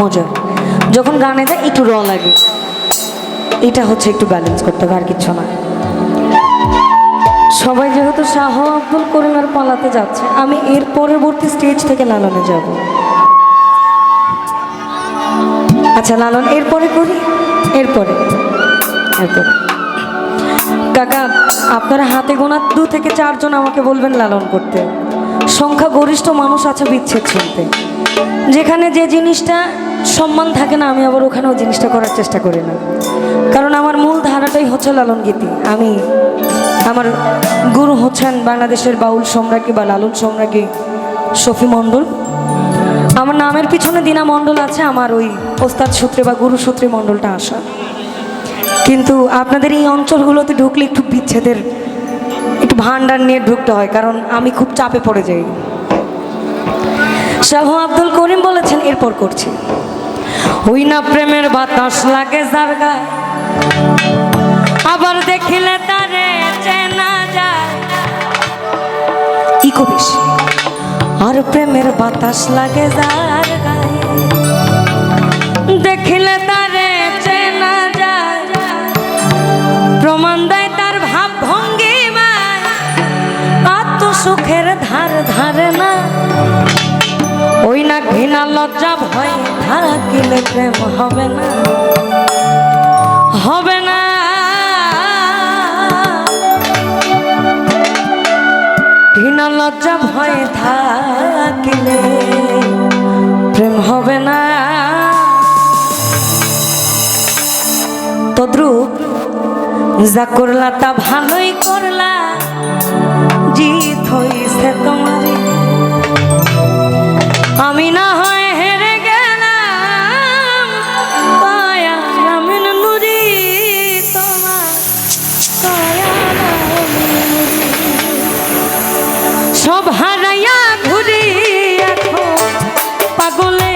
মজা যখন গানে যায়, একটু র লাগে। এটা হচ্ছে একটু ব্যালেন্স করতে হবে, আর কিচ্ছু না। সবাই যেহেতু শাহ আব্দুল করিমের পালাতে যাচ্ছে, আমি এর পরবর্তী স্টেজ থেকে লালনে যাব। আচ্ছা লালন, এরপরে করি? এরপরে। এরপরে। কাকা, আপনারা হাতে গোনা দু থেকে চারজন আমাকে বলবেন লালন করতে। সংখ্যা গরিষ্ঠ মানুষ আছে বিচ্ছেদ শুনতে। যেখানে যে জিনিসটা সম্মান থাকে না, আমি আবার ওখানেও জিনিসটা করার চেষ্টা করি না। কারণ আমার মূল ধারাটাই হচ্ছে লালন গীতি। আমি, আমার গুরু হচ্ছেন বাংলাদেশের বাউল সম্রাজ্ঞী বা লালন সম্রাজ্ঞী শফি মণ্ডল। আমার নামের পিছনে দিনা মণ্ডল আছে, আমার ওই ওস্তাদ সূত্রে বা গুরু সূত্রে মণ্ডলটা আসা। কিন্তু আপনাদের এই অঞ্চলগুলোতে ঢুকলে একটু বিচ্ছেদের, একটু ভান্ডার নিয়ে ঢুকতে হয়, কারণ আমি খুব চাপে পড়ে যাই। শাহ আব্দুল করিম বলেছেন, এরপর করছি। ওই না প্রেমের বাতাস লাগে যার আবার দেখিলে তারে চেনা যায়। ইকো বেশি আর প্রেমের বাতাস লাগে যার গায়ে। দেখিলে তারে চেনা যায়। প্রমাণ দেয় তার ভাব ভঙ্গিমায়। আত্ম সুখের ধার ধারে না। ওই না ঘৃণা লজ্জা ভয় থাকিলে প্রেম হবে না। হবে না। ঘৃণা লজ্জা ভয় থাকিলে প্রেম হবে না। তদ্রুপ যা করলা তা ভালোই করলা, জিত হইছে তোমারই আমি না হয় হেরে গেলাম পায়া নুরি তোমার। সব হারাইয়া ঘুরি এখন পাগলের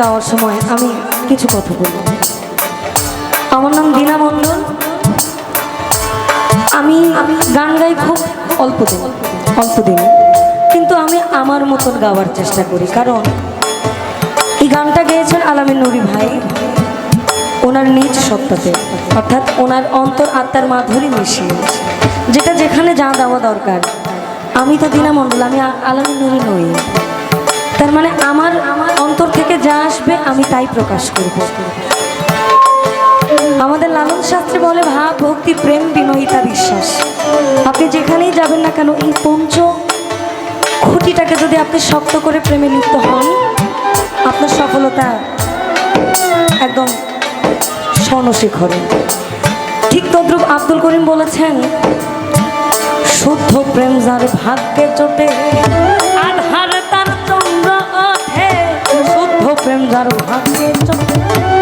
গাওয়ার সময় আমি কিছু কথা বলব। আমার নাম দীনা মণ্ডল। আমি গান গাই খুব অল্প দিন অল্প দিন। কিন্তু আমি আমার মতন গাওয়ার চেষ্টা করি, কারণ এই গানটা গেয়েছেন আলামিন নুরি ভাই। ওনার নিজ সত্তাতে, অর্থাৎ ওনার অন্তর আত্মার মাধুরী মিশিয়ে, যেটা যেখানে যা দেওয়া দরকার। আমি তো দিনা মণ্ডল, আমি আলামিন নুরি নই। তার মানে আমার অন্তর থেকে যা আসবে আমি তাই প্রকাশ করব। আমাদের লালন শাস্ত্রী বলে, ভাব, ভক্তি, প্রেম বিনয়িতা বিশ্বাস। আপনি যেখানেই যাবেন না কেন, এই পঞ্চ খুঁটিটাকে যদি আপনি শক্ত করে প্রেমে লিপ্ত হন, আপনার সফলতা একদম স্বর্ণশিখরে। ঠিক তদ্রুপ আব্দুল করিম বলেছেন, শুদ্ধ প্রেম যার ভাগ্যে চোটে যার ভাগ্যে চোটে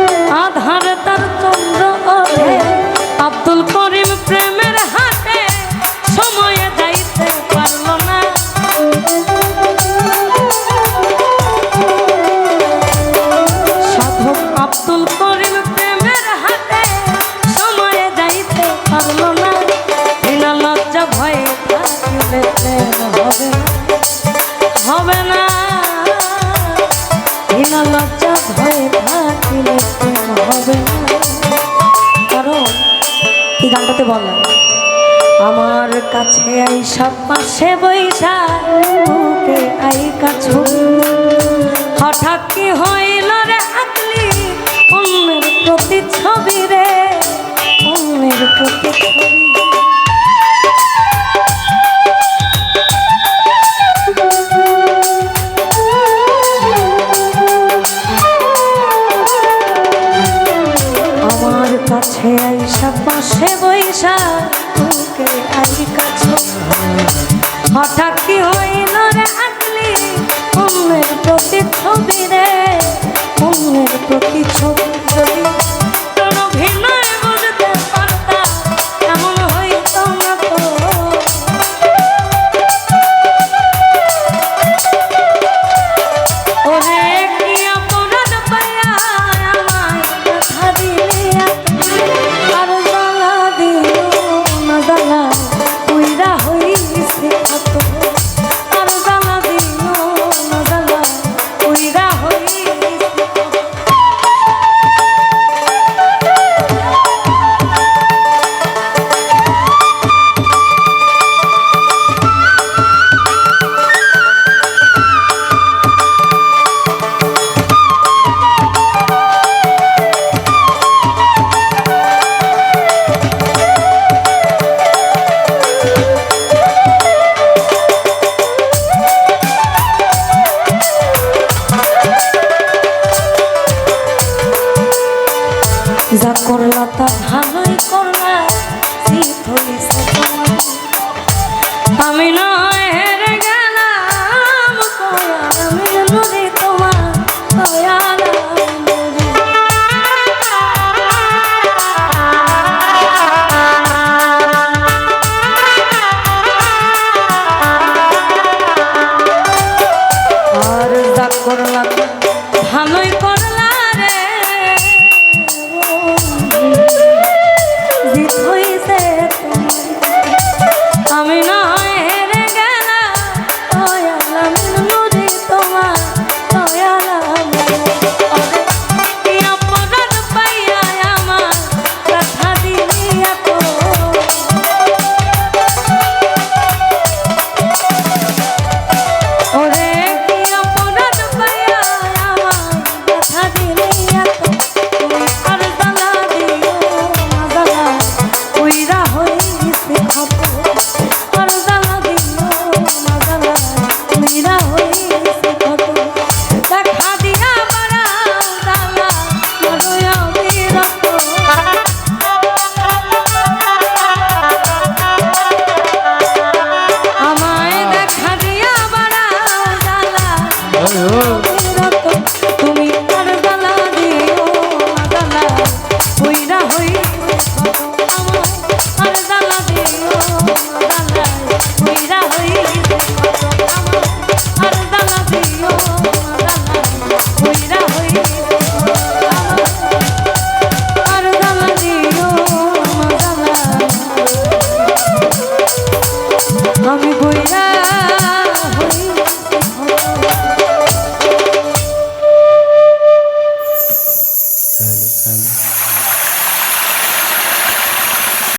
থাকিলে এই গানটাতে বলা আমার কাছে আইসা পাশে বৈশা তোকে আই কাছু হঠাৎ কি হইল রে